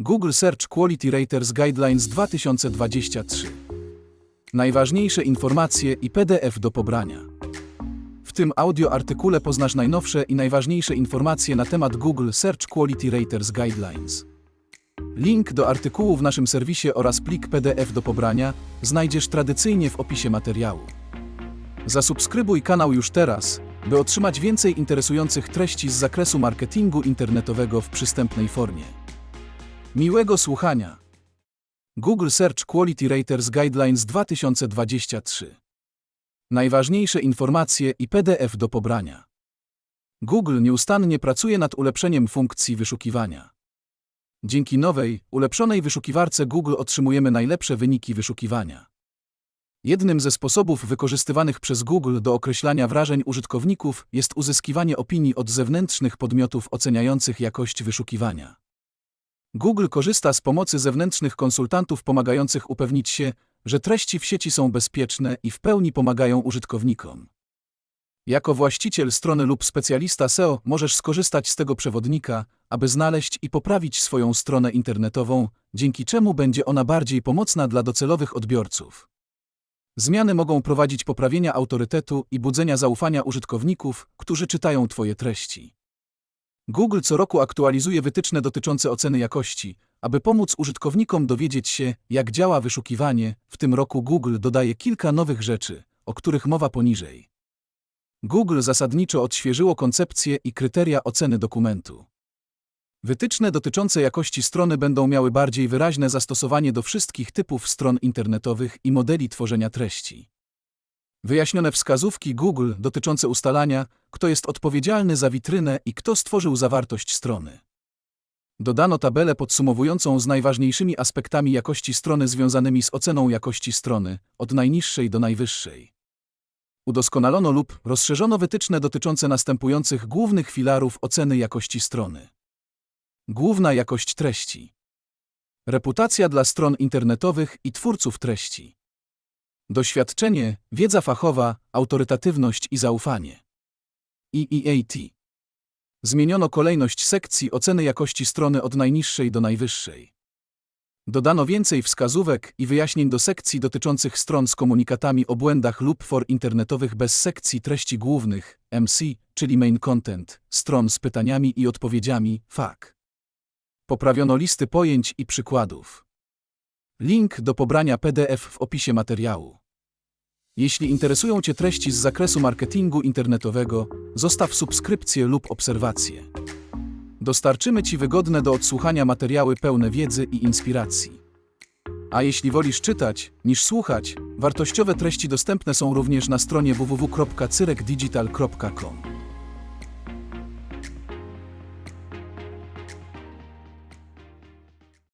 Google Search Quality Raters Guidelines 2023. Najważniejsze informacje i PDF do pobrania. W tym audio artykule poznasz najnowsze i najważniejsze informacje na temat Google Search Quality Raters Guidelines. Link do artykułu w naszym serwisie oraz plik PDF do pobrania znajdziesz tradycyjnie w opisie materiału. Zasubskrybuj kanał już teraz, by otrzymać więcej interesujących treści z zakresu marketingu internetowego w przystępnej formie. Miłego słuchania. Google Search Quality Raters Guidelines 2023. Najważniejsze informacje i PDF do pobrania. Google nieustannie pracuje nad ulepszeniem funkcji wyszukiwania. Dzięki nowej, ulepszonej wyszukiwarce Google otrzymujemy najlepsze wyniki wyszukiwania. Jednym ze sposobów wykorzystywanych przez Google do określania wrażeń użytkowników jest uzyskiwanie opinii od zewnętrznych podmiotów oceniających jakość wyszukiwania. Google korzysta z pomocy zewnętrznych konsultantów pomagających upewnić się, że treści w sieci są bezpieczne i w pełni pomagają użytkownikom. Jako właściciel strony lub specjalista SEO możesz skorzystać z tego przewodnika, aby znaleźć i poprawić swoją stronę internetową, dzięki czemu będzie ona bardziej pomocna dla docelowych odbiorców. Zmiany mogą prowadzić poprawienia autorytetu i budzenia zaufania użytkowników, którzy czytają Twoje treści. Google co roku aktualizuje wytyczne dotyczące oceny jakości, aby pomóc użytkownikom dowiedzieć się, jak działa wyszukiwanie. W tym roku Google dodaje kilka nowych rzeczy, o których mowa poniżej. Google zasadniczo odświeżyło koncepcję i kryteria oceny dokumentu. Wytyczne dotyczące jakości strony będą miały bardziej wyraźne zastosowanie do wszystkich typów stron internetowych i modeli tworzenia treści. Wyjaśnione wskazówki Google dotyczące ustalania, kto jest odpowiedzialny za witrynę i kto stworzył zawartość strony. Dodano tabelę podsumowującą z najważniejszymi aspektami jakości strony związanymi z oceną jakości strony, od najniższej do najwyższej. Udoskonalono lub rozszerzono wytyczne dotyczące następujących głównych filarów oceny jakości strony. Główna jakość treści. Reputacja dla stron internetowych i twórców treści. Doświadczenie, wiedza fachowa, autorytatywność i zaufanie. EEAT. Zmieniono kolejność sekcji oceny jakości strony od najniższej do najwyższej. Dodano więcej wskazówek i wyjaśnień do sekcji dotyczących stron z komunikatami o błędach lub for internetowych bez sekcji treści głównych, MC, czyli main content, stron z pytaniami i odpowiedziami, FAQ. Poprawiono listy pojęć i przykładów. Link do pobrania PDF w opisie materiału. Jeśli interesują Cię treści z zakresu marketingu internetowego, zostaw subskrypcję lub obserwację. Dostarczymy Ci wygodne do odsłuchania materiały pełne wiedzy i inspiracji. A jeśli wolisz czytać niż słuchać, wartościowe treści dostępne są również na stronie www.cyrekdigital.com.